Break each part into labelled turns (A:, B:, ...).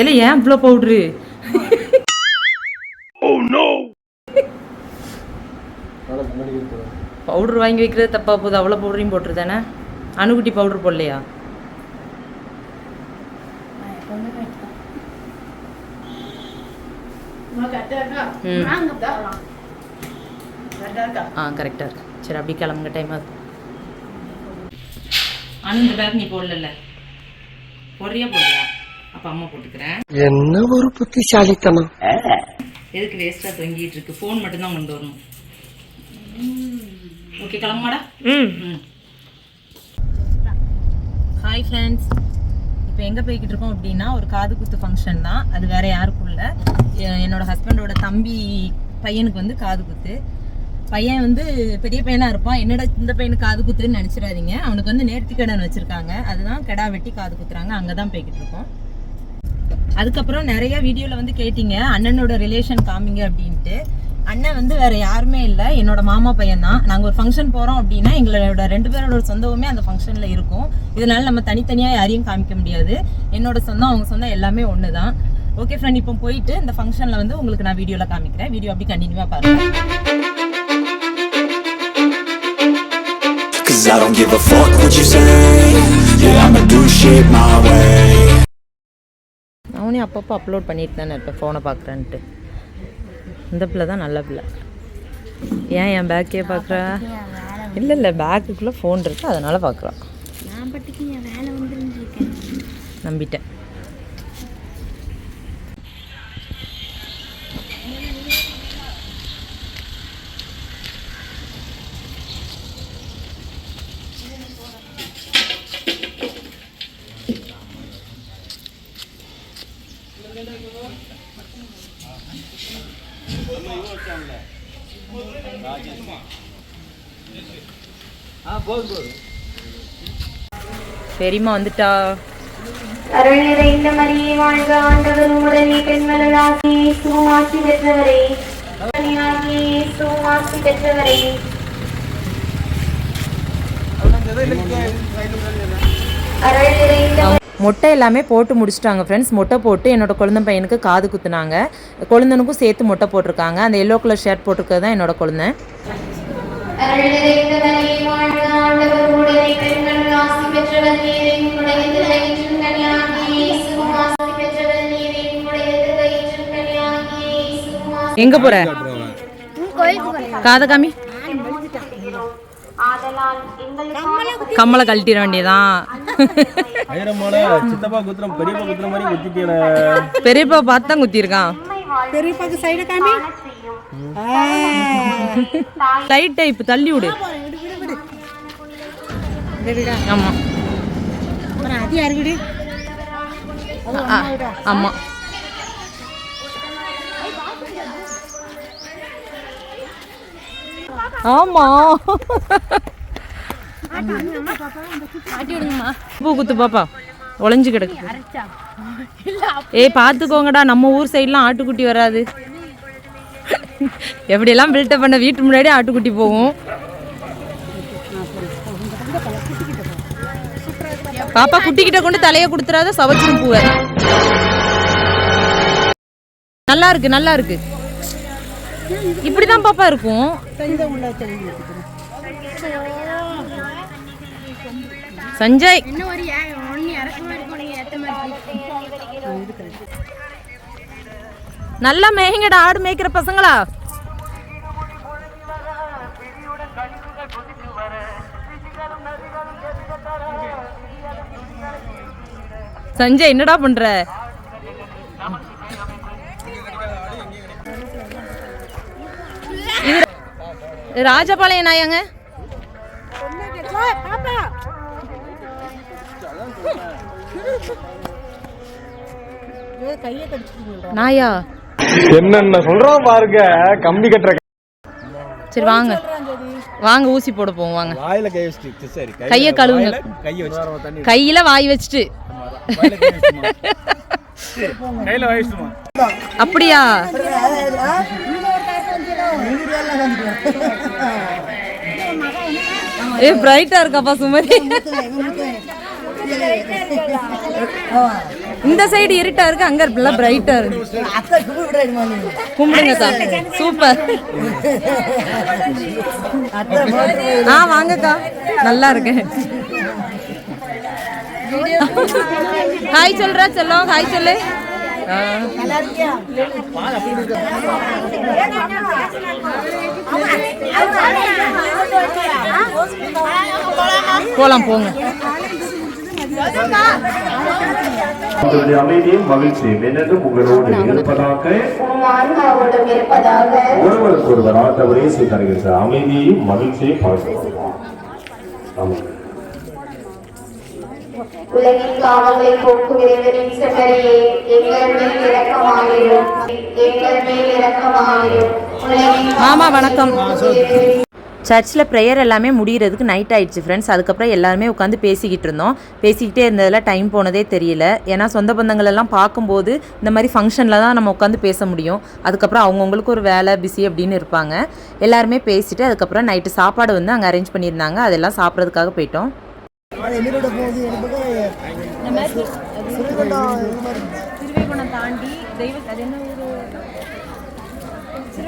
A: இல்லை ஏன் இவ்வளோ பவுட்ரு பவுடர் வாங்கி வைக்கிறது தப்பா போகுது. அவ்வளோ பவுடரையும் போட்டுரு தானே அணுகுட்டி பவுடர் போடலையா? ஆ கரெக்டாக இருக்கு. சரி அப்படி கிளம்புங்க. டைம் ஆகுது. அனந்த பேக் நீ போடல போடுறியா போடுறியா அப்போ அம்மா போட்டுக்கிறேன்.
B: என்ன ஒரு புத்திசாலித்தனம்.
A: எதுக்கு வேஸ்ட்டாக தொங்கிட்டு இருக்கு? ஃபோன் மட்டும்தான் கொண்டு வரணும். ஓகே கிளம்புமாடா ம். ஹாய் ஃப்ரெண்ட்ஸ் இப்போ எங்கே போய்கிட்டு இருக்கோம் அப்படின்னா ஒரு காது குத்து ஃபங்க்ஷன் தான். அது வேற யாருக்கும் இல்லை. என்னோட ஹஸ்பண்டோட தம்பி பையனுக்கு வந்து காது குத்து. பையன் வந்து பெரிய பையனா இருப்பான். என்னடா இந்த பையனுக்கு காது குத்துன்னு நினச்சிடாதீங்க. அவனுக்கு வந்து நேர்த்தி கடன் வச்சிருக்காங்க. அதுதான் கெடா வெட்டி காது குத்துறாங்க. அங்கே தான் போய்கிட்டு இருக்கோம். அதுக்கப்புறம் நிறைய வீடியோவில் வந்து கேட்டீங்க அண்ணனோட ரிலேஷன் காமிங்க அப்படின்ட்டு. அண்ணன் வந்து வேற யாருமே இல்லை என்னோட மாமா பையன் தான் நாங்கள் ஒரு ஃபங்க்ஷன் போகிறோம் அப்படின்னா எங்களோட ரெண்டு பேரோட சொந்தமுமே அந்த ஃபங்க்ஷனில் இருக்கும். இதனால நம்ம தனித்தனியாக யாரையும் காமிக்க முடியாது. என்னோட சொந்தம் அவங்க சொந்தம் எல்லாமே ஒன்று தான் ஓகே ஃப்ரெண்ட் இப்போ போயிட்டு இந்த ஃபங்க்ஷனில் வந்து உங்களுக்கு நான் வீடியோவில் காமிக்கிறேன். வீடியோ அப்படி கண்டினியூவாக பாருங்க.
C: Cause I don't give a fuck what you say. Yeah, I'ma do shit my way.
A: அவனே அப்பப்போ அப்லோட் பண்ணிட்டு தானே இருப்பேன் ஃபோனை பார்க்குறேன்ட்டு. இந்த பிள்ளை தான் நல்ல பிள்ளை. ஏன் என் பேக்கே பார்க்குறா? இல்லை இல்லை பேக்குக்குள்ளே ஃபோன் இருக்கு அதனால பார்க்குறான்
D: நான்
A: நம்பிட்டேன். பெரியம்மா வந்துட்டா.
D: அருள் நிறைந்த மரியே வாழ்க ஆண்டவர் உடனே பெண்மலராகி சுவாசி பெற்றவரே. ஆகி சுவாசி பெற்றவரே. அருள் நிறைந்த
A: மொட்டை எல்லாமே போட்டு முடிச்சிட்டாங்க ஃப்ரெண்ட்ஸ் மொட்டை போட்டு என்னோட குழந்தை பையனுக்கு காது குத்துனாங்க. குழந்தனுக்கும் சேர்த்து மொட்டை போட்டிருக்காங்க. அந்த எல்லோ கலர் ஷர்ட் போட்டிருக்கிறது தான் என்னோட குழந்தை எங்க போற? காதை காமி
D: ஆதலால் எங்களுக்கு
A: கம்மலை கழட்டிட வேண்டியதான்
E: பெரியப்பா
A: பார்த்து தான் குத்திருக்கான்
D: பெரியப்பாக்கு சைடு காமி?
A: டைட் டைப் தள்ளி விடு. ஆமா
D: அது யாருக்குடி
A: ஆமா. ஆமா. பூ குத்து பாப்பா. ஒளிஞ்சு கிடக்கு. ஏய் பார்த்துக்கோங்கடா நம்ம ஊர் சைட்லாம் ஆட்டுக்குட்டி வராது. எப்படியெல்லாம் பில்டப் பண்ண வீட்டு முன்னாடி ஆட்டுக்குட்டி போகும். பாப்பா குட்டிக்கிட்ட கொண்டு தலையை கொடுத்துறாத சவச்சிரும் பூவை. நல்லா இருக்கு நல்லா இருக்கு. இப்படிதான் பாப்பா இருக்கும். சஞ்சய். நல்லா மேய்ங்கடா ஆடு மேய்க்கிற பசங்களா? சஞ்சய் என்னடா பண்ற? இது ராஜபாளையம் நாயாங்க? நாயா?
E: என்னென்ன சொல்றோம் பாருங்க. கம்பி கட்டுற
A: சரி வாங்க. வாங்க ஊசி போட போவோம் வாங்க.
E: வாயில கை வச்சுட்டு சரி கை
A: கையை கழுவுங்க.
E: கையை வச்சு.
A: கையில வாய் வச்சுட்டு.
E: கையில வயசுமா
A: அப்படியா? ஏ பிரைட்டா இருக்காப்பா சுமதி? இந்த சைடு இருட்டா இருக்கு அங்க நல்லா பிரைட்டா இருக்கு. கும்பிடுங்க சார் சூப்பர். ஆ வாங்கக்கா. நல்லா இருக்கேன் ஹாய் சொல்றா செல்லம் ஹாய் சொல்லு. போலாம் போங்க.
F: உங்களுடைய அமைதியும் மகிழ்ச்சியும் என்னென்றும் உங்களோடு இருப்பதாக ஒருவருக்கு ஒருவர் ஆண்டவரே தருகின்ற அமைதியையும் மகிழ்ச்சியும் ஆமாம்.
D: உலகின் காவலை போக்குகிறவரின் செம்மறியே எங்கள் மேல் இரக்கமாயிரும். எங்கள் மேல் இரக்கமாயிரும். உலகின்
A: மாமா, வணக்கம். சர்ச்சில் ப்ரேயர் எல்லாமே முடிகிறதுக்கு நைட் ஆயிடுச்சு ஃப்ரெண்ட்ஸ் அதுக்கப்புறம் எல்லாருமே உட்காந்து பேசிக்கிட்டு இருந்தோம். பேசிக்கிட்டே இருந்ததில் டைம் போனதே தெரியல. ஏன்னா சொந்த பந்தங்கள் எல்லாம் பார்க்கும்போது இந்த மாதிரி ஃபங்க்ஷனில் தான் நம்ம உட்காந்து பேச முடியும். அதுக்கப்புறம் அவங்கவுங்களுக்கு ஒரு வேலை பிஸி அப்படின்னு இருப்பாங்க. எல்லாருமே பேசிட்டு அதுக்கப்புறம் நைட்டு சாப்பாடு வந்து அங்கே அரேஞ்ச் பண்ணியிருந்தாங்க. அதெல்லாம் சாப்பிட்றதுக்காக போயிட்டோம். திருவைகுணம் தாண்டி தெய்வ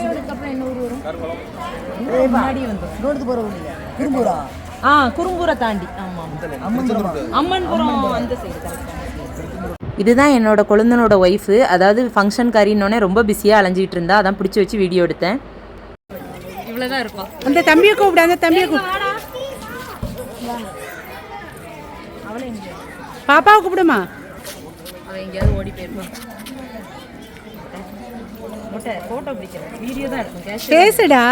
A: அது என்ன ஊர் திருவைகுணத்துக்கு அப்புறம் என்ன ஊர் வரும் முன்னாடி வந்து. ஆ குறும்பூரை தாண்டி. ஆமாம் அம்மன்புரம். அந்த சைடு இதுதான் என்னோட கொழுந்தனோட ஒய்ஃபு அதாவது ஃபங்க்ஷன் காரின்னொடனே ரொம்ப பிஸியாக அலைஞ்சிட்டு இருந்தா அதான் பிடிச்சி வச்சு வீடியோ எடுத்தேன். இவ்வளோதான்
G: அந்த தம்பியை கூப்பிடு அந்த தம்பியை கூப்பிடு. பாப்பாவை கூப்பிடுமா?
A: அவன் எங்கேயாவது ஓடி போயிருப்பான். ஃபோட்டோ பிடிக்கிறேன். வீடியோ தான் இருக்கும் கேஷ்
G: பேசுடா.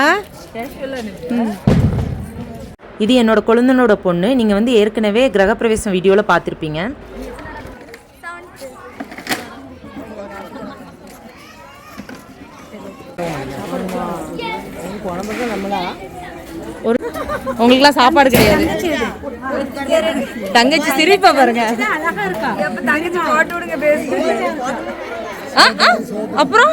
A: இது என்னோட கொழுந்தனோட பொண்ணு. நீங்கள் வந்து ஏற்கனவே கிரகப்பிரவேசம் வீடியோவில் பார்த்துருப்பீங்க. ஒரு உங்களுக்குலாம் சாப்பாடு கிடையாது. தங்கச்சி சிரிப்பா பாருங்க. அப்புறம்?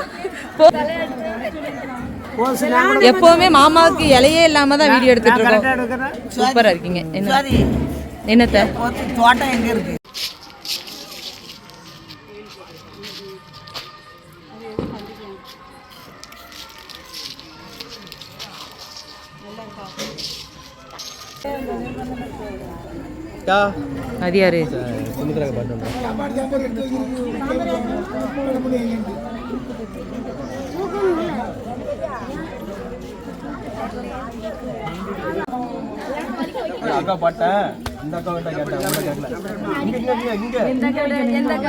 A: எப்பவுமே மாமாவுக்கு இலையே இல்லாம தான் வீடியோ எடுத்துட்டு இருக்கோம். சூப்பரா இருக்கீங்க. என்ன? என்னத்த?
B: தோட்டம் எங்க இருக்கு?
A: அது யாரு.
E: அக்கா பாட்டேன் இந்த அக்கா கிட்ட கேட்டேன் உங்களை கேட்கல. இங்க இங்க இங்க இங்க.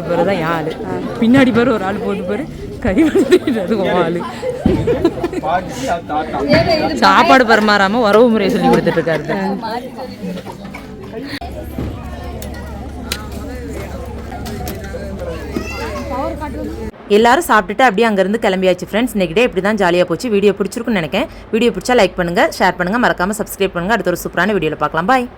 A: பாரு தான் என் ஆளு. பின்னாடி பாரு ஒரு ஆள் போட்டு பாரு. கறி உன் ஆளு. சாப்பாடு பரிமாறாம உறவு முறையை சொல்லி கொடுத்துட்டு இருக்காரு. எல்லாரும் சாப்பிட்டுட்டு அப்படியே அங்கேருந்து கிளம்பியாச்சு ஃப்ரெண்ட்ஸ் இன்னைக்கு டே இப்படி தான் ஜாலியாக போச்சு. வீடியோ பிடிச்சிருக்குன்னு நினைக்கிறேன். வீடியோ பிடிச்சா லைக் பண்ணுங்கள் ஷேர் பண்ணுங்கள் மறக்காமல் சப்ஸ்கிரைப் பண்ணுங்கள் அடுத்த ஒரு சூப்பரான வீடியோவில் பார்க்கலாம். பாய்